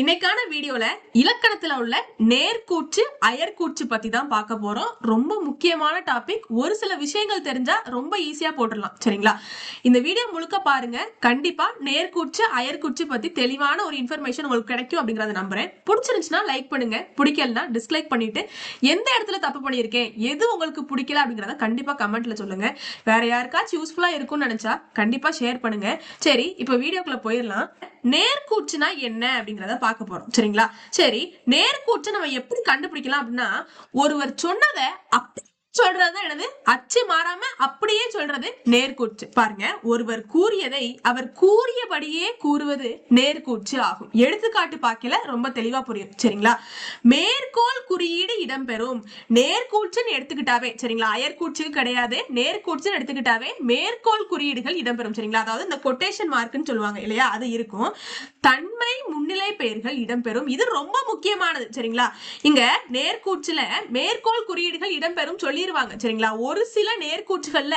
இன்னைக்கான வீடியோல இலக்கணத்துல உள்ள நேர்கூற்று அயர்கூற்று பத்தி தான் பார்க்க போறோம். ரொம்ப முக்கியமான டாபிக் ஒரு சில விஷயங்கள் தெரிஞ்சா ரொம்ப ஈஸியா போட்டுடலாம். சரிங்களா? இந்த வீடியோ முழுக்க பாருங்க. கண்டிப்பா நேர்கூற்று அயர்கூற்று பத்தி தெளிவான ஒரு இன்ஃபர்மேஷன் உங்களுக்கு கிடைக்கும் அப்படிங்கறத நம்புறேன். பிடிச்சிருந்துச்சுன்னா லைக் பண்ணுங்க. பிடிக்கலனா டிஸ்லைக் பண்ணிட்டு எந்த இடத்துல தப்பு பண்ணியிருக்கேன் எது உங்களுக்கு பிடிக்கல அப்படிங்கறத கண்டிப்பா கமெண்ட்ல சொல்லுங்க. வேற யாருக்காச்சும் யூஸ்ஃபுல்லா இருக்கும்னு நினைச்சா கண்டிப்பா ஷேர் பண்ணுங்க. சரி இப்போ வீடியோக்குள்ள போயிடலாம். நேர்கூற்றுனா என்ன அப்படிங்கிறத பார்க்க போறோம். சரிங்களா? சரி நேர்கூற்று நம்ம எப்படி கண்டுபிடிக்கலாம் அப்படின்னா ஒருவர் சொன்னதை அப்படி சொல்றது என்னது? அச்சு மாறாம அப்படியே சொல்றது நேர்கூற்று. பாருங்க ஒருவர் கூறியதை அவர் கூறியபடியே கூறுவது நேர்கூற்று ஆகும். எடுத்துக்காட்டு பார்க்கல ரொம்ப தெளிவா புரியும். சரிங்களா? மேற்கோள் குறியீடு இடம்பெறும். நேர்கூற்றுன்னு எடுத்துக்கிட்டாவே சரிங்களா? அயற்கூற்று கிடையாது நேர்கூற்றுன்னு எடுத்துக்கிட்டாவே மேற்கோள் குறியீடுகள் இடம்பெறும் சரிங்களா? அதாவது இந்த கொட்டேஷன் மார்க்னு சொல்லுவாங்க இல்லையா? அது இருக்கும். தன்மை முன்னிலை பெயர்கள் இடம்பெறும். இது ரொம்ப முக்கியமானது சரிங்களா? இங்க நேர்கூற்றுல மேற்கோள் குறியீடுகள் இடம்பெறும் சொல்லி சொல்லிடுவாங்க சரிங்களா? ஒரு சில நேர்கூற்றுகள்ல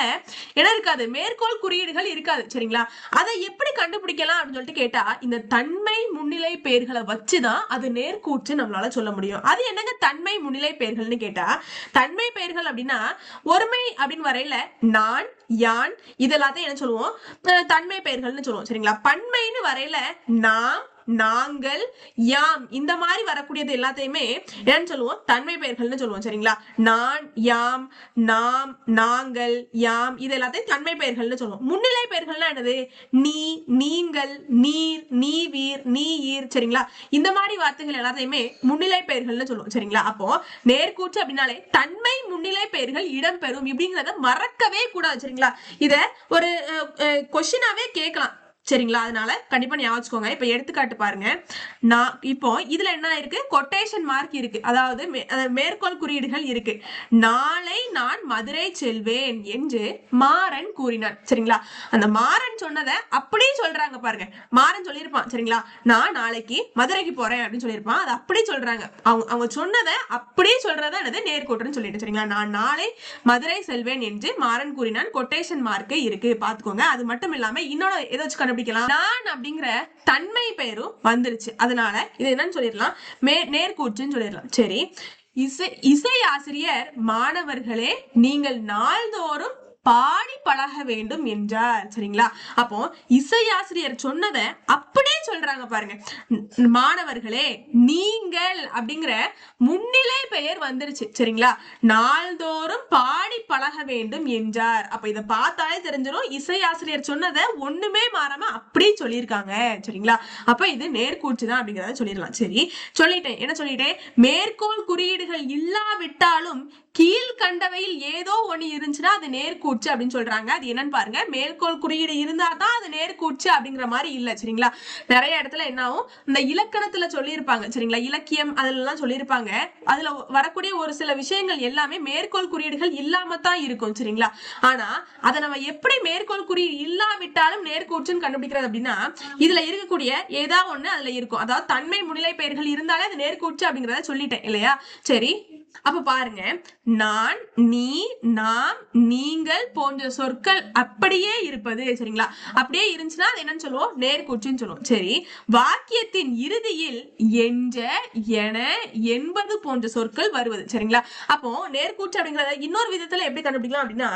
என்ன இருக்காது. மேற்கோள் குறியீடுகள் இருக்காது சரிங்களா? அதை எப்படி கண்டுபிடிக்கலாம் அப்படின்னு சொல்லிட்டு கேட்டா இந்த தன்மை முன்னிலை பெயர்களை வச்சுதான் அது நேர்கூற்று நம்மளால சொல்ல முடியும். அது என்னங்க தன்மை முன்னிலை பெயர்கள்னு கேட்டா தன்மை பெயர்கள் அப்படின்னா ஒருமை அப்படின்னு வரையில நான் யான் இதெல்லாத்தையும் என்ன சொல்லுவோம்? தன்மை பெயர்கள்னு சொல்லுவோம் சரிங்களா? பன்மைன்னு வரையில நாம் நாங்கள் யாம். இந்த மாதிரி வரக்கூடியது எல்லாத்தையுமே என்னன்னு சொல்லுவோம்? தன்மை பெயர்கள்னு சொல்லுவோம் சரிங்களா? நான் யாம் நாம் நாங்கள் யாம். இது எல்லாத்தையும் தன்மை பெயர்கள்னு சொல்லுவோம். முன்னிலை பெயர்கள்னா என்னது? நீ நீங்கள் நீர் நீவீர் நீயீர் சரிங்களா? இந்த மாதிரி வார்த்தைகள் எல்லாத்தையுமே முன்னிலை பெயர்கள்னு சொல்லுவோம் சரிங்களா? அப்போ நேர்கூற்று அப்படின்னாலே தன்மை முன்னிலை பெயர்கள் இடம்பெறும். இப்படிங்கிறத மறக்கவே கூடாது சரிங்களா? இத ஒரு கொஷினாவே கேட்கலாம். சரிங்களா? அதனால கண்டிப்பா ஞாபகம் வச்சுக்கோங்க. இப்ப எடுத்துக்காட்டு பாருங்க. நான் இப்போ இதுல என்ன இருக்கு? கொட்டேஷன் மார்க் இருக்கு. அதாவது மேற்கோள் குறியீடுகள் இருக்கு. நாளை நான் மதுரை செல்வேன் என்று மாறன் கூறினான் சரிங்களா? அந்த மாறன் சொன்னதை அப்படியே சொல்றாங்க பாருங்க. மாறன் சொல்லியிருப்பான். சரிங்களா? நான் நாளைக்கு மதுரைக்கு போறேன் அப்படின்னு சொல்லியிருப்பான். அதை அப்படியே சொல்றாங்க. அவங்க அவங்க சொன்னதை அப்படியே சொல்றதா என்னது? நேர்கோட்டுன்னு சொல்லிட்டு. சரிங்களா? நான் நாளை மதுரை செல்வேன் என்று மாறன் கூறினான் கொட்டேஷன் மார்க்கு இருக்கு. பாத்துக்கோங்க அது மட்டும் இல்லாம இன்னொரு ஏதாச்சும் கண்டுபிடிக்கலாம். நான் அப்படிங்கிற தன்மை பெயரும் வந்துருச்சு. அதனால இது என்னன்னு சொல்லிடலாம். மே நேர்கூற்றுன்னு சொல்லிடலாம். சரி. இசை இசை ஆசிரியர் மாணவர்களே நீங்கள் நாள்தோறும் பாடி பழக வேண்டும் என்றார். சரிங்களா? அப்போ இசையாசிரியர் சொன்னதை அப்படி சொல்றாங்க பாருங்க. மாணவர்களே நீங்கள் அப்படிங்கிற முன்னிலை பெயர் வந்துருச்சு. சரிங்களா? நாள்தோறும் பாடி பழக வேண்டும் என்றார். அப்ப இதை பார்த்தாலே தெரிஞ்சிடும் இசையாசிரியர் சொன்னதை ஒண்ணுமே மாறாம அப்படியே சொல்லியிருக்காங்க. சரிங்களா? அப்ப இது நேர்கூற்று தான் அப்படிங்கறத சொல்லிடலாம். சரி சொல்லிட்டேன். என்ன சொல்லிட்டேன்? மேற்கோள் குறியீடுகள் இல்லாவிட்டாலும் கீழ்கண்டவையில் ஏதோ ஒண்ணு இருந்துச்சுன்னா அது நேர்கூச்சு அப்படின்னு சொல்றாங்க. அது என்னன்னு பாருங்க. மேற்கோள் குறியீடு இருந்தா தான் அது நேர்கூச்சு அப்படிங்கிற மாதிரி இல்ல. சரிங்களா? நிறைய இடத்துல என்ன ஆகும் இந்த இலக்கணத்துல சொல்லியிருப்பாங்க. சரிங்களா? இலக்கியம் அதெல்லாம் சொல்லியிருப்பாங்க. அதுல வரக்கூடிய ஒரு சில விஷயங்கள் எல்லாமே மேற்கோள் குறியீடுகள் இல்லாம தான் இருக்கும். சரிங்களா? ஆனா அதை நம்ம எப்படி மேற்கோள் குறியீடு இல்லாவிட்டாலும் நேர்கூற்றுன்னு கண்டுபிடிக்கிறது அப்படின்னா இதுல இருக்கக்கூடிய ஏதா ஒண்ணு அதுல இருக்கும். அதாவது தன்மை முன்னிலை பெயர்கள் இருந்தாலே அது நேர்கூற்று அப்படிங்கறத சொல்லிட்டேன் இல்லையா? சரி. அப்ப பாருங்க. நான் நீ நாம் நீங்கள் போன்ற சொற்கள் அப்படியே இருப்பது சரிங்களா? அப்படியே இருந்துச்சுன்னா அது என்னன்னு சொல்லுவோம்? நேர்கூற்றுன்னு சொல்லுவோம். சரி. வாக்கியத்தின் இறுதியில் என்ற என என்பது போன்ற சொற்கள் வருவது சரிங்களா? அப்போ நேர்கூச்சு அப்படிங்கறத இன்னொரு விதத்துல எப்படி கண்டுபிடிக்கலாம் அப்படின்னா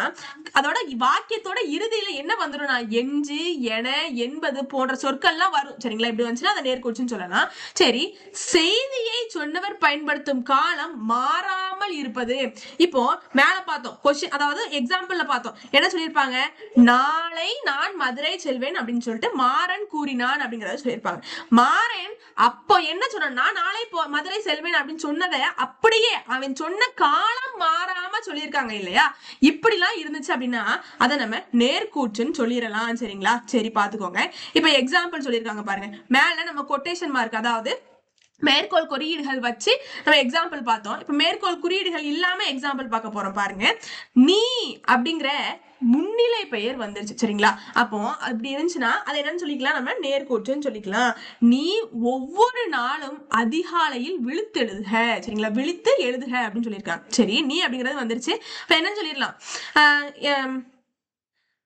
அதோட வாக்கியத்தோட இறுதியில என்ன வந்துடும் நான் எஞ்சு என என்பது போன்ற சொற்கள்லாம் வரும் சரிங்களா? இப்படி வந்துச்சுன்னா அதை நேர்கூச்சுன்னு சொல்லலாம். சரி. செய்தியை சொன்னவர் பயன்படுத்தும் காலம் மாற மாறாமல் இருப்பது. இப்போ மேல பார்த்தோம். கொஸ்டின் அதாவது எக்ஸாம்பிள்ல பார்த்தோம். என்ன சொல்லியிருப்பாங்க? நாளை நான் மதுரை செல்வேன் அப்படின்னு சொல்லிட்டு மாறன் கூறினான் அப்படிங்கறத சொல்லியிருப்பாங்க. மாறன் அப்போ என்ன சொன்னான்? நான் நாளை போ மதுரை செல்வேன் அப்படின்னு சொன்னதை அப்படியே அவன் சொன்ன காலம் மாறாம சொல்லியிருக்காங்க இல்லையா? இப்படிலாம் இருந்துச்சு அப்படின்னா அதை நம்ம நேர்கூற்றுன்னு சொல்லிடலாம். சரிங்களா? சரி பாத்துக்கோங்க இப்போ எக்ஸாம்பிள் சொல்லியிருக்காங்க பாருங்க. மேல நம்ம கொட்டேஷன் மார்க் அதாவது மேற்கோள் குறியீடுகள் வச்சு நம்ம எக்ஸாம்பிள் பார்த்தோம். இப்போ மேற்கோள் குறியீடுகள் இல்லாமல் எக்ஸாம்பிள் பார்க்க போகிறோம் பாருங்க. நீ அப்படிங்கிற முன்னிலை பெயர் வந்துருச்சு. சரிங்களா? அப்போ அப்படி இருந்துச்சுன்னா அது என்னன்னு சொல்லிக்கலாம். நம்ம நேர்கோட்டுன்னு சொல்லிக்கலாம். நீ ஒவ்வொரு நாளும் அதிகாலையில் விழுத்து எழுதுக. சரிங்களா? விழுத்து எழுதுக அப்படின்னு சொல்லியிருக்காங்க. சரி நீ அப்படிங்கிறது வந்துருச்சு. இப்போ என்னன்னு சொல்லிடலாம்.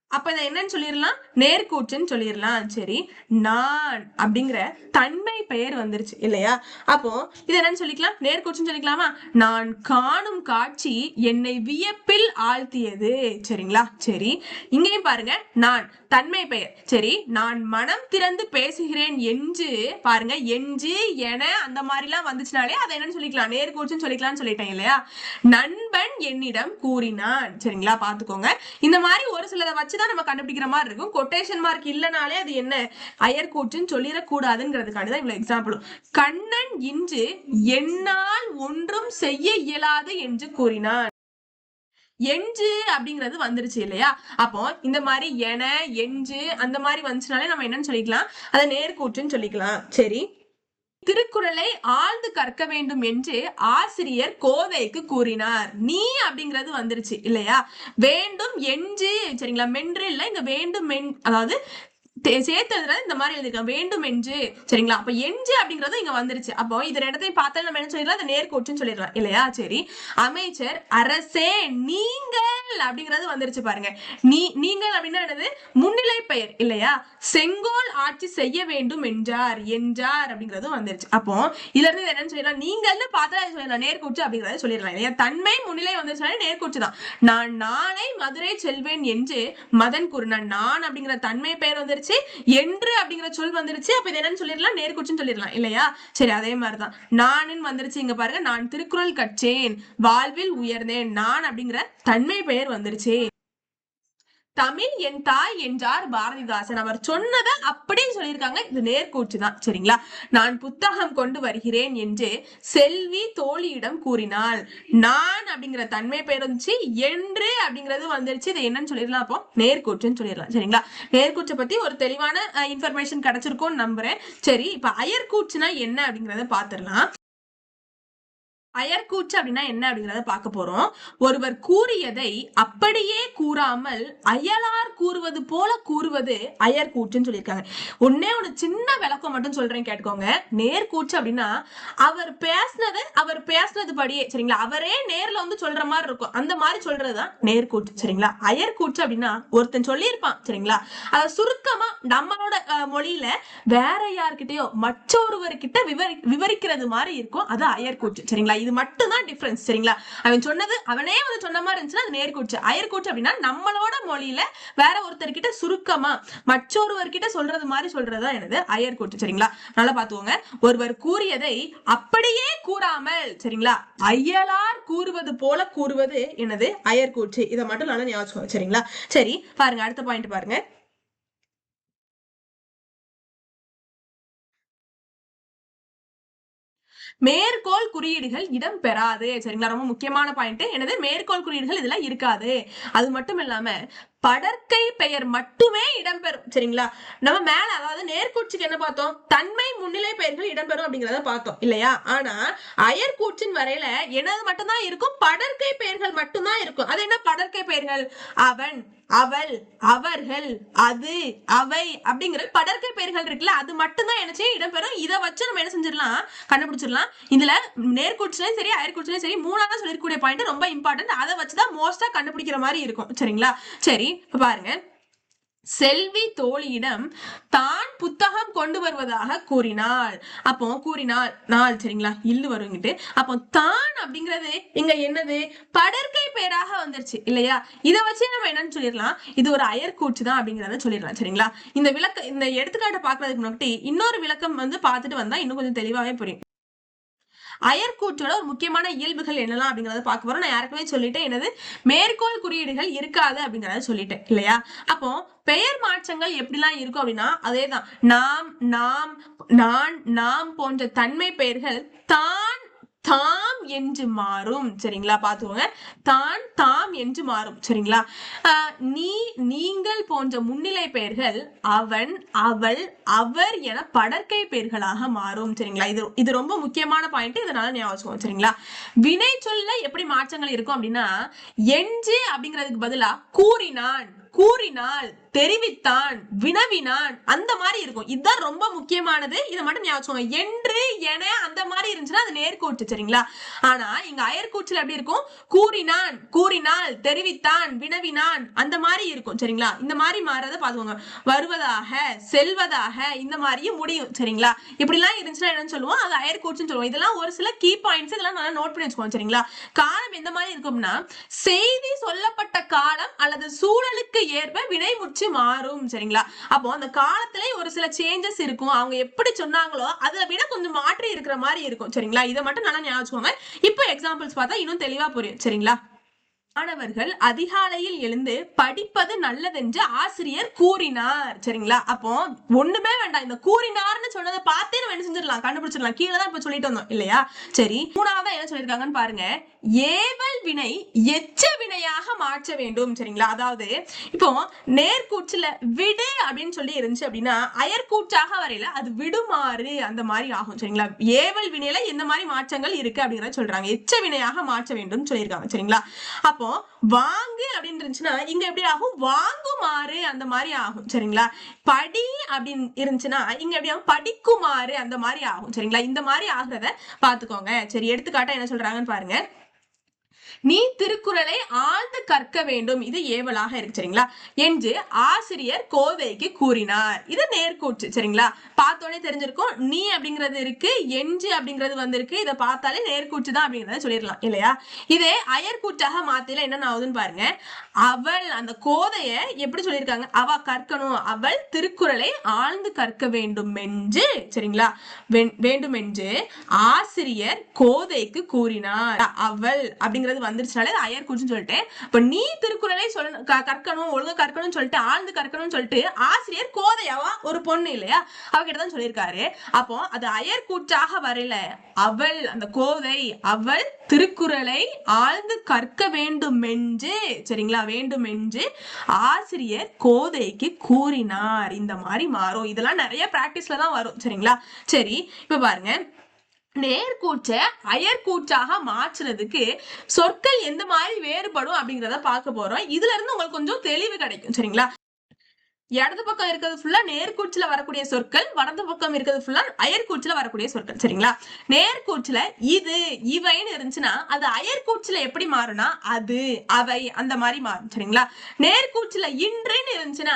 அப்ப இதை என்னன்னு சொல்லிடலாம்? நேர்கூற்றுன்னு சொல்லிடலாம். சரி. நான் அப்படிங்கிற தன்மை பெயர் வந்துருச்சு இல்லையா? அப்போ இது என்னன்னு சொல்லிக்கலாம்? நேர்கூற்றுன்னு சொல்லிக்கலாமா? நான் காணும் காட்சி என்னை வியப்பில் ஆழ்த்தியது. சரிங்களா? சரி. இங்கேயும் பாருங்க. நான் தன்மை பெயர். சரி. நான் மனம் திறந்து பேசுகிறேன் என்று பாருங்க. என்று என அந்த மாதிரிலாம் வந்துச்சுனாலே அதை என்னன்னு சொல்லிக்கலாம்? நேர்கூற்றுன்னு சொல்லிக்கலாம்னு சொல்லிட்டேன் இல்லையா? நண்பன் என்னிடம் கூறினான். சரிங்களா? பாத்துக்கோங்க இந்த மாதிரி ஒரு சிலதை வச்சுதான் நம்ம கண்டுபிடிக்கிற மாதிரி இருக்கும். கொட்டேஷன் மார்க் இல்லனாலே அது என்ன? அயர்கூற்றுன்னு சொல்லிடக்கூடாதுங்கிறதுக்காண்டி தான் இவ்வளவு எக்ஸாம்பிளும் கண்ணன் இன்று என்னால் ஒன்றும் செய்ய இயலாது என்று கூறினான். எஞ்சு அப்படிங்கிறது வந்துருச்சு இல்லையா? அப்போ இந்த மாதிரி என எஞ்சு அந்த மாதிரி வந்துச்சுனாலே நம்ம என்னன்னு சொல்லிக்கலாம். அதை நேர்கூற்றுன்னு சொல்லிக்கலாம். சரி. திருக்குறளை ஆழ்ந்து கற்க வேண்டும் என்று ஆசிரியர் கோவைக்கு கூறினார். நீ அப்படிங்கிறது வந்துருச்சு இல்லையா? வேண்டும் என்று சரிங்களா? மென்று இல்லை இந்த வேண்டும் மென் அதாவது சேர்த்ததுல இந்த மாதிரி எழுதிக்க வேண்டும் என்று. சரிங்களா? அப்ப எஞ்சு அப்படிங்கறது இங்க வந்துருச்சு. அப்போ இது இடத்தையும் பார்த்தா நம்ம என்ன சொல்லிடலாம்? அதை நேர்கோட்டுன்னு சொல்லிடலாம். இல்லையா? சரி. அமைச்சர் அரசே நீங்கள் அப்படிங்கிறது வந்துருச்சு பாருங்க. நீ நீங்கள் அப்படின்னா என்னது? முன்னிலை பெயர். இல்லையா? செங்கோல் ஆட்சி செய்ய வேண்டும் என்றார். என்றார் அப்படிங்கிறதும் வந்துருச்சு. அப்போ இதுல இருந்து என்னன்னு சொல்லிடலாம். நீங்கள்னு பார்த்தா அதை சொல்லிடலாம். அப்படிங்கறத சொல்லிடலாம். இல்லையா? தன்மை முன்னிலை வந்துருச்சுனாலே நேர்கூற்று தான். நான் நாளை மதுரை செல்வேன் என்று மதன் கூறினான். நான் அப்படிங்கிற தன்மை பெயர் வந்துருச்சு. என்று அப்படிங்கிற சொல் வந்துருச்சு. அப்ப இது என்னன்னு சொல்லிடலாம். நேர்கூற்றுன்னு சொல்லிடலாம். இல்லையா? சரி அதே மாதிரிதான். நானுன்னு வந்துருச்சு இங்க பாருங்க. நான் திருக்குறள் கற்றேன். வாழ்வில் உயர்ந்தேன். நான் அப்படிங்கிற தன்மை பெயர் வந்துருச்சு. தமிழ் என் தாய் என்றார் பாரதிதாசன். அவர் சொன்னதை அப்படியே சொல்லியிருக்காங்க. இது நேர்கூற்று தான். சரிங்களா? நான் புத்தகம் கொண்டு வருகிறேன் என்று செல்வி தோழியிடம் கூறினாள். நான் அப்படிங்கிற தன்மை பெயர் வந்துச்சு என்று அப்படிங்கிறது வந்துருச்சு. இதை என்னன்னு சொல்லிடலாம் அப்போ. நேர்கூற்றுன்னு சொல்லிடலாம். சரிங்களா? நேர்கூற்றை பத்தி ஒரு தெளிவான இன்ஃபர்மேஷன் கிடைச்சிருக்கும்னு நம்புறேன். சரி இப்ப அயர்கூற்றுனா என்ன அப்படிங்கிறத பாத்துடலாம் அயர்கூச்சு அப்படின்னா என்ன அப்படிங்கறத பார்க்க போறோம். ஒருவர் கூறியதை அப்படியே கூறாமல் அயலார் கூறுவது போல கூறுவது அயர்கூச்சுன்னு சொல்லியிருக்காங்க. ஒன்னே ஒன்று சின்ன விளக்கம் மட்டும் சொல்றேன் கேட்டுக்கோங்க. நேர்கூச்சு அப்படின்னா அவர் பேசினது அவர் பேசினது படியே சரிங்களா? அவரே நேர்ல வந்து சொல்ற மாதிரி இருக்கும். அந்த மாதிரி சொல்றதுதான் நேர்கூற்று சரிங்களா? அயர்கூற்று அப்படின்னா ஒருத்தன் சொல்லியிருப்பான் சரிங்களா? அதை சுருக்கமா நம்மளோட மொழியில வேற யார்கிட்டயோ மற்றொருவர்கிட்ட விவரி விவரிக்கிறது மாதிரி இருக்கும். அது அயர்கூற்று சரிங்களா? இது மட்டும்தான் டிஃப்ரென்ஸ் சரிங்களா? அவன் சொன்னது அவனே வந்து சொன்ன மாதிரி இருந்துச்சுன்னா அது நேர்கூச்சு அயர்கூச்சு அப்படின்னா நம்மளோட மொழியில வேற ஒருத்தர்கிட்ட சுருக்கமா மற்றொருவர்கிட்ட சொல்றது மாதிரி சொல்றதா எனது அயர்கூச்சு சரிங்களா? நல்லா பாத்துக்கோங்க ஒருவர் கூறியதை அப்படியே கூறாமல் சரிங்களா? அயலார் கூறுவது போல கூறுவது எனது அயர்கூற்று இதை மட்டும் நல்லா ஞாபகம் சரிங்களா? சரி பாருங்க அடுத்த பாயிண்ட் பாருங்க. மேற்கோள் குறியீடுகள் இடம் பெறாது சரிங்களா? ரொம்ப முக்கியமான பாயிண்ட் எனது மேற்கோள் குறியீடுகள் இதெல்லாம் இருக்காது. அது மட்டும் இல்லாம படற்கை பெயர் மட்டுமே இடம்பெறும். சரிங்களா? நம்ம மேல அதாவது நேர்கூற்றுக்கு என்ன பார்த்தோம்? தன்மை முன்னிலை பெயர்கள் இடம்பெறும் அப்படிங்கறத பார்த்தோம். இல்லையா? ஆனா அயர்கூச்சின் வரையில என்னது மட்டும்தான் இருக்கும் படற்கை பெயர்கள் மட்டும்தான் இருக்கும். அது என்ன படற்கை பெயர்கள்? அவன் அவள் அவர்கள் அது அவை அப்படிங்கிற படற்கை பெயர்கள் இருக்குல்ல அது மட்டும்தான் என்ன செய்ய இடம்பெறும். இதை வச்சு நம்ம என்ன செஞ்சிடலாம்? கண்டுபிடிச்சிடலாம். இதுல நேர்கூற்றுலையும் சரி அயற்கூற்றுலையும் சரி மூணாவது சொல்லிருக்கக்கூடிய பாயிண்ட் ரொம்ப இம்பார்ட்டன்ட் அதை வச்சுதான் மோஸ்டா கண்டுபிடிக்கிற மாதிரி இருக்கும். சரிங்களா? சரி இப்ப பாருங்க. செல்வி தோழியிடம் தான் புத்தகம் கொண்டு வருவதாக கூறினாள். அப்போ கூறினாள் நாள் சரிங்களா? இல்லு வருங்கிட்டு அப்போ தான் அப்படிங்கிறது இங்க என்னது? படற்கை பெயராக வந்துருச்சு இல்லையா? இதை வச்சு நம்ம என்னன்னு சொல்லிடலாம். இது ஒரு அயர்கூச்சு தான் அப்படிங்கறத சொல்லிடலாம் சரிங்களா? இந்த விளக்க இந்த எடுத்துக்காட்டை பாக்குறதுக்கு முன்னாடி இன்னொரு விளக்கம் வந்து பார்த்துட்டு வந்தா இன்னும் கொஞ்சம் தெளிவாவே புரியும். அயற்கூற்றோட ஒரு முக்கியமான இயல்புகள் என்னலாம் அப்படிங்கறத பார்க்க போறோம். நான் யாருக்குமே சொல்லிட்டேன் என்னது? மேற்கோள் குறியீடுகள் இருக்காது அப்படிங்கறத சொல்லிட்டேன் இல்லையா? அப்போ பெயர் மாற்றங்கள் எப்படிலாம் இருக்கும் அப்படின்னா அதேதான். நாம் நாம் நான் நாம் போன்ற தன்மை பெயர்கள் தான் தாம் என்று மாறும். சரிங்களா? பார்த்துக்கோங்க. தான் தாம் என்று மாறும். சரிங்களா? நீ நீங்கள் போன்ற முன்னிலை பெயர்கள் அவன் அவள் அவர் என படற்கை பெயர்களாக மாறும். சரிங்களா? இது இது ரொம்ப முக்கியமான பாயிண்ட் இதனால ஞாபகம் சரிங்களா? வினை சொல்ல எப்படி மாற்றங்கள் இருக்கும் அப்படின்னா என்று அப்படிங்கிறதுக்கு பதிலாக கூறினான் கூறினாள். தெரிவித்தான் வினவினான். அந்த மாதிரி இருக்கும். இதுதான் ரொம்ப முக்கியமானது. இதை மட்டும் ஞாபகம் வச்சுக்கோங்க. என்று என அந்த மாதிரி இருந்துச்சுன்னா அது நேர்கூச்சு சரிங்களா? ஆனா இங்க அயர்கூச்சல் எப்படி இருக்கும்? கூறினான் கூறினால் தெரிவித்தான் வினவினான். அந்த மாதிரி இருக்கும் சரிங்களா? இந்த மாதிரி மாறத பாத்துக்கோங்க வருவதாக செல்வதாக இந்த மாதிரியும் முடியும் சரிங்களா? இப்படிலாம் இருந்துச்சுன்னா என்னன்னு சொல்லுவோம்? அது அயர்கூச்சுன்னு சொல்லுவோம். இதெல்லாம் ஒரு சில கீ பாயிண்ட்ஸ் இதெல்லாம் நல்லா நோட் பண்ணி வச்சுக்கோங்க சரிங்களா? காலம் எந்த மாதிரி இருக்கும்னா செய்தி சொல்லப்பட்ட காலம் அல்லது சூழலுக்கு ஏற்ப வினைமுற்று மாறும் சரிங்களா? அப்போ அந்த காலத்திலே ஒரு சில சேஞ்சஸ் இருக்கும். அவங்க எப்படி சொன்னாங்களோ அதுல விட கொஞ்சம் மாற்றி இருக்கிற மாதிரி இருக்கும் சரிங்களா? இதை மட்டும் நல்லா ஞாபகம் இப்போ எக்ஸாம்பிள்ஸ் பார்த்தா இன்னும் தெளிவா புரியும் சரிங்களா? மாணவர்கள் அதிகாலையில் எழுந்து படிப்பது நல்லதென்று ஆசிரியர் கூறினார் சரிங்களா? அப்போ ஒண்ணுமே வேண்டாம். இந்த கூறினார்னு சொன்னதை பார்த்தே நம்ம என்ன செஞ்சிடலாம்? கண்டுபிடிச்சிடலாம். கீழே தான் இப்ப சொல்லிட்டு வந்தோம் இல்லையா? சரி மூணாவதா என்ன சொல்லியிருக்காங்கன்னு பாருங்க. ஏவல் வினை எச்ச நேர்மறையாக மாற்ற வேண்டும் சரிங்களா? அதாவது இப்போ நேர்கூற்றுல விடு அப்படின்னு சொல்லி இருந்துச்சு அப்படின்னா அயர்கூற்றாக வரையில அது விடுமாறு அந்த மாதிரி ஆகும் சரிங்களா? ஏவல் வினையில எந்த மாதிரி மாற்றங்கள் இருக்கு அப்படிங்கிறத சொல்றாங்க. எச்ச வினையாக மாற்ற வேண்டும் சொல்லியிருக்காங்க சரிங்களா? அப்போ வாங்கு அப்படின்னு இருந்துச்சுன்னா இங்க எப்படி ஆகும்? வாங்குமாறு அந்த மாதிரி ஆகும் சரிங்களா? படி அப்படின்னு இருந்துச்சுன்னா இங்க எப்படி ஆகும்? படிக்குமாறு அந்த மாதிரி ஆகும் சரிங்களா? இந்த மாதிரி ஆகுறத பாத்துக்கோங்க சரி எடுத்துக்காட்டா என்ன சொல்றாங்கன்னு பாருங்க. நீ திருக்குறளை ஆழ்ந்து கற்க வேண்டும். இது ஏவலாக இருக்கு சரிங்களா? என்று ஆசிரியர் கோதைக்கு கூறினார். இது நேர்கூற்று சரிங்களா? பார்த்தோன்னே தெரிஞ்சிருக்கும். நீ அப்படிங்கிறது இருக்கு என்று அப்படிங்கிறது வந்திருக்கு. இதை பார்த்தாலே நேர்கூற்று தான் அப்படிங்கறத சொல்லிடலாம் இல்லையா? இதே அயற்கூற்றாக மாத்தில என்னென்ன ஆகுதுன்னு பாருங்க. அவள் அந்த கோதைய எப்படி சொல்லியிருக்காங்க? அவ கற்கணும். அவள் திருக்குறளை ஆழ்ந்து கற்க வேண்டும் என்று சரிங்களா? வேண்டும் என்று ஆசிரியர் கோதைக்கு கூறினார். அவள் அப்படிங்கிறது வந்துருச்சுனாலே அது அயர்கூற்றுன்னு சொல்லிட்டு. இப்போ நீ திருக்குறளை சொல்ல க- கற்கணும் ஒழுங்கா கற்கணும்னு சொல்லிட்டு ஆழ்ந்து கற்கணும்னு சொல்லிட்டு ஆசிரியர் கோதையாவா? ஒரு பொண்ணு இல்லையா? அவகிட்ட தான் சொல்லியிருக்காரு. அப்போ அது அயர்கூச்சாக வரல. அவள் அந்த கோதை அவள் திருக்குறளை ஆழ்ந்து கற்க வேண்டும் என்று சரிங்களா? வேண்டும் என்று ஆசிரியர் கோதைக்கு கூறினார். இந்த மாதிரி மாறும். இதெல்லாம் நிறைய ப்ராக்டிஸ்ல தான் வரும் சரிங்களா? சரி இப்போ பாருங்க. நேர்கூற்ற அயர்கூச்சாக மாற்றுறதுக்கு சொற்கள் எந்த மாதிரி வேறுபடும் அப்படிங்கிறத பார்க்க போறோம். இதுல இருந்து உங்களுக்கு கொஞ்சம் தெளிவு கிடைக்கும் சரிங்களா? இடது பக்கம் இருக்கிறது ஃபுல்லா நேர்கூச்சில வரக்கூடிய சொற்கள் வலது பக்கம் இருக்கிறது ஃபுல்லா அயர்கூச்சில வரக்கூடிய சொற்கள் சரிங்களா? நேர்கூச்சில இது இவைன்னு இருந்துச்சுன்னா அது அயர்கூச்சில எப்படி மாறும்னா அது அவை அந்த மாதிரி மாறும் சரிங்களா? நேர்கூச்சில இன்றுன்னு இருந்துச்சுன்னா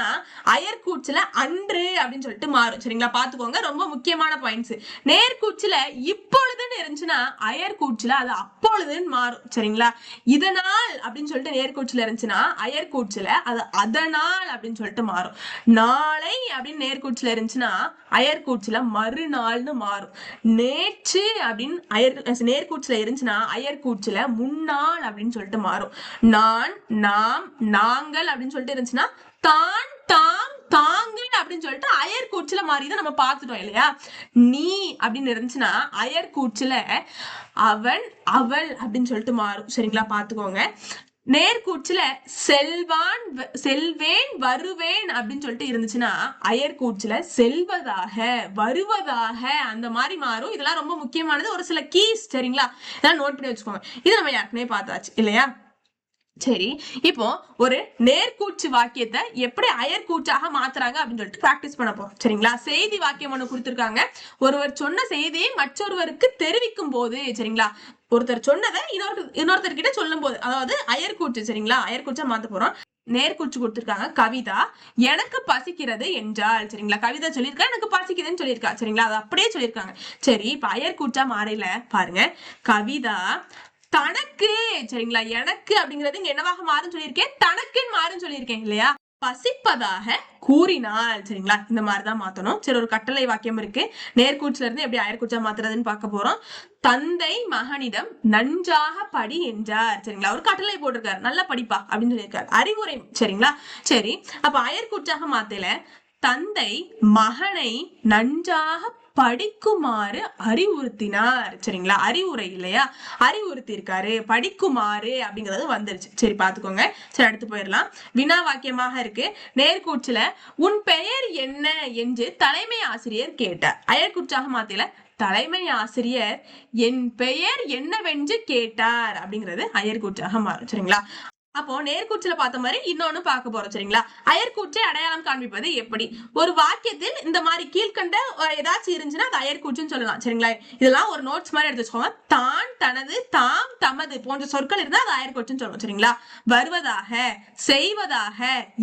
அயர்கூச்சில அன்று அப்படின்னு சொல்லிட்டு மாறும் சரிங்களா? பாத்துக்கோங்க ரொம்ப முக்கியமான பாயிண்ட்ஸ் நேர்கூச்சில இப்பொழுதுன்னு இருந்துச்சுன்னா அயர்கூச்சில அது அப்பொழுதுன்னு மாறும் சரிங்களா? இதனால் அப்படின்னு சொல்லிட்டு நேர்கூச்சில இருந்துச்சுன்னா அயர்கூச்சில அது அதனால் அப்படின்னு சொல்லிட்டு மாறும். நாளை அப்படின்னு நேர்கூச்சில் இருந்துச்சுன்னா அயர்கூச்சில் மறுநாள்னு மாறும். நேற்று அப்படின்னு அயர் நேர்கூச்சில் இருந்துச்சுன்னா அயர்கூச்சில் முன்னாள் அப்படின்னு சொல்லிட்டு மாறும். நான் நாம் நாங்கள் அப்படின்னு சொல்லிட்டு இருந்துச்சுன்னா தான் தாம் தாங்கள் அப்படின்னு சொல்லிட்டு அயர்கூச்சுல மாறி தான் நம்ம பார்த்துட்டோம் இல்லையா? நீ அப்படின்னு இருந்துச்சுன்னா அயர்கூச்சுல அவன் அவள் அப்படின்னு சொல்லிட்டு மாறும். சரிங்களா? பாத்துக்கோங்க நேர்கூச்சுல செல்வான் வ- செல்வேன் வருவேன் அப்படின்னு சொல்லிட்டு இருந்துச்சுன்னா அயர்கூச்சுல செல்வதாக வருவதாக அந்த மாதிரி மாறும். இதெல்லாம் ரொம்ப முக்கியமானது. ஒரு சில கீஸ் சரிங்களா? இதெல்லாம் நோட் பண்ணி வச்சுக்கோங்க. இது நம்ம ஏற்கனவே பார்த்தாச்சு இல்லையா? சரி இப்போ ஒரு நேர்கூச்சு வாக்கியத்தை எப்படி அயர்கூச்சாக மாத்துறாங்க அப்படின்னு சொல்லிட்டு பிராக்டிஸ் பண்ண போறோம். சரிங்களா? செய்தி வாக்கியம் ஒன்று கொடுத்துருக்காங்க. ஒருவர் சொன்ன செய்தியை மற்றொருவருக்கு தெரிவிக்கும் போது சரிங்களா? ஒருத்தர் சொன்னதை இன்னொரு இன்னொருத்தர் கிட்ட சொல்லும் போது அதாவது அயர்கூச்சு சரிங்களா அயர்கூச்சா மாத்த போறோம். நேர்கூச்சு கொடுத்துருக்காங்க கவிதா எனக்கு பசிக்கிறது என்றால் சரிங்களா? கவிதா சொல்லியிருக்கா எனக்கு பசிக்குதுன்னு சொல்லியிருக்கா சரிங்களா? அது அப்படியே சொல்லியிருக்காங்க. சரி இப்ப அயர்கூச்சா மாறையில பாருங்க. கவிதா தனக்கு சரிங்களா? எனக்கு அப்படிங்கிறது இங்க என்னவாக மாறும் சொல்லியிருக்கேன். தனக்குன்னு மாறும் சொல்லியிருக்கேன் இல்லையா? பசிப்பதாக கூறினாள் சரிங்களா? இந்த மாதிரிதான் மாத்தணும். சரி ஒரு கட்டளை வாக்கியம் இருக்கு. நேர்கூச்சுல இருந்து எப்படி அயர்கூச்சா மாத்துறதுன்னு பார்க்க போறோம். தந்தை மகனிடம் நன்றாக படி என்றார் சரிங்களா? ஒரு கட்டளை போட்டிருக்காரு. நல்லா படிப்பா அப்படின்னு சொல்லியிருக்காரு. அறிவுரை சரிங்களா? சரி அப்ப அயர்கூச்சாக மாத்தல. தந்தை மகனை நன்றாக படிக்குமாறு அறிவுறுத்தினார். சரிங்களா? அறிவுரை இல்லையா? அறிவுறுத்தி இருக்காரு படிக்குமாறு அப்படிங்கிறது வந்துருச்சு. சரி பாத்துக்கோங்க சரி அடுத்து போயிடலாம். வினா வாக்கியமாக இருக்கு. நேர்கூச்சுல உன் பெயர் என்ன? என்று தலைமை ஆசிரியர் கேட்டார். அயற்கூச்சாக மாத்தில தலைமை ஆசிரியர் என் பெயர் என்னவென்று கேட்டார் அப்படிங்கிறது அயர்கூற்றாக மாறும். சரிங்களா? அப்போ நேர்கூச்சல பார்த்த மாதிரி இன்னொன்னு பார்க்க போறோம் சரிங்களா? அயற்கூற்றை அடையாளம் காண்பிப்பது எப்படி? ஒரு வாக்கியத்தில் இந்த மாதிரி கீழ்கண்ட ஏதாச்சும் இருந்துச்சுன்னா அது அயர்கூச்சுன்னு சொல்லலாம் சரிங்களா? இதெல்லாம் ஒரு நோட்ஸ் மாதிரி எடுத்து வச்சுக்கோங்க. தான் தனது தாம் தமது போன்ற சொற்கள் இருந்தா அது அயற்கூற்றுன்னு சொல்லுவோம் சரிங்களா? வருவதாக செய்வதாக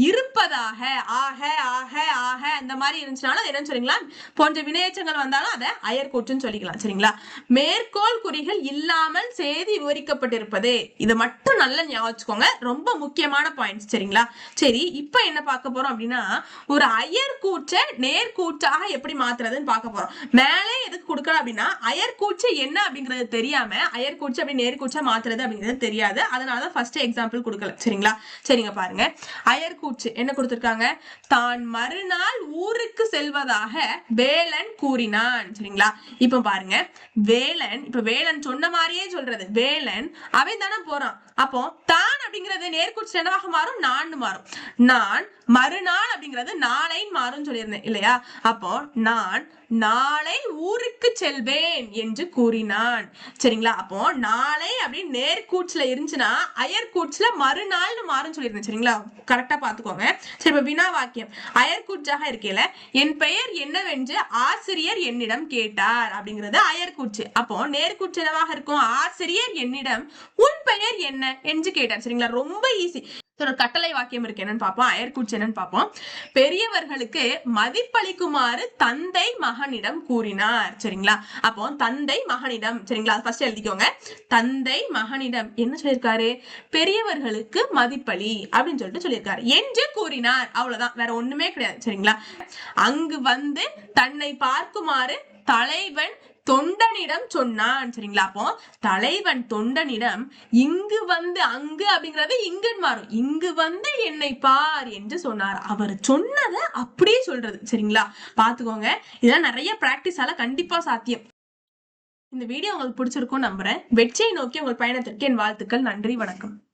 இருப்பதாக ஆக ஆக ஆக அந்த மாதிரி இருந்துச்சுனாலும் அது என்னன்னு சொல்லிங்களா போன்ற வினையேற்றங்கள் வந்தாலும் அதை அயற்கூற்றுன்னு சொல்லிக்கலாம் சரிங்களா? மேற்கோள் குறிகள் இல்லாமல் செய்தி விவரிக்கப்பட்டிருப்பது இதை மட்டும் நல்லா ஞாபகம் வச்சுக்கோங்க. ரொம்ப முக்கியமான பாயிண்ட்ஸ் சரிங்களா? சரி இப்போ என்ன பார்க்க போறோம் அப்படின்னா ஒரு அயர் அயற்கூற்றை நேர்கூற்றாக எப்படி மாத்துறதுன்னு பார்க்க போறோம். மேலே எதுக்கு கொடுக்கணும் அப்படின்னா அயர் அயற்கூற்று என்ன அப்படிங்கிறது தெரியாம அயற்கூற்று அப்படி நேர்கூற்றா மாத்துறது அப்படிங்கிறது தெரியாது. அதனால தான் ஃபர்ஸ்ட் எக்ஸாம்பிள் கொடுக்கல. சரிங்களா? சரிங்க பாருங்க. அயர் கூச்சு என்ன கொடுத்துருக்காங்க? தான் மறுநாள் ஊருக்கு செல்வதாக வேலன் கூறினான். சரிங்களா? இப்போ பாருங்க. வேலன் இப்ப வேலன் சொன்ன மாதிரியே சொல்றது. வேலன் அவன் தானே போறான். அப்போ தான் அப்படிங்கிறது நேர்கூற்று என்னவாக மாறும்? நான் மாறும். நான் மறுநாள் அப்படிங்கிறது நாளைன்னு மாறும் சொல்லியிருந்தேன் இல்லையா? அப்போ நான் நாளை ஊருக்கு செல்வேன் என்று கூறினான். சரிங்களா? அப்போ நாளை அப்படின்னு நேர்கூச்சுல இருந்துச்சுன்னா அயர்கூச்சுல மறுநாள்னு மாறும் சொல்லியிருந்தேன் சரிங்களா? கரெக்டா பாத்துக்கோங்க சரி இப்ப வினா வாக்கியம். அயர்கூச்சாக இருக்கையில என் பெயர் என்னவென்று ஆசிரியர் என்னிடம் கேட்டார் அப்படிங்கிறது அயர்கூச்சு. அப்போ நேர்கூச்சு என்னவாக இருக்கும்? ஆசிரியர் என்னிடம் உன் பெயர் என்ன? என்று கேட்டார். சரிங்களா? ரொம்ப ஈஸி ஒரு கட்டளை வாக்கியம் இருக்கு. என்னன்னு பார்ப்போம். அயர்கூச்சு என்னன்னு பார்ப்போம். பெரியவர்களுக்கு மதிப்பளிக்குமாறு தந்தை மகனிடம் கூறினார். சரிங்களா? அப்போ தந்தை மகனிடம் சரிங்களா? ஃபர்ஸ்ட் எழுதிக்கோங்க. தந்தை மகனிடம். என்ன சொல்லியிருக்காரு? பெரியவர்களுக்கு மதிப்பளி அப்படின்னு சொல்லிட்டு சொல்லியிருக்காரு. என்று கூறினார். அவ்வளவுதான். வேற ஒண்ணுமே கிடையாது. சரிங்களா? அங்கு வந்து தன்னை பார்க்குமாறு தலைவன் தொண்டனிடம் சொன்னான் சரிங்களா? அப்போ தலைவன் தொண்டனிடம் இங்கு வந்து அங்கு அப்படிங்கறது இங்குன்னு மாறும். இங்கு வந்து என்னை பார் என்று சொன்னார். அவர் சொன்னதை அப்படியே சொல்றது சரிங்களா? பாத்துக்கோங்க இதெல்லாம் நிறைய பிராக்டிஸால கண்டிப்பா சாத்தியம். இந்த வீடியோ உங்களுக்கு பிடிச்சிருக்கும் நம்புறேன். வெற்றியை நோக்கி உங்கள் பயணத்திற்கு என் வாழ்த்துக்கள். நன்றி வணக்கம்.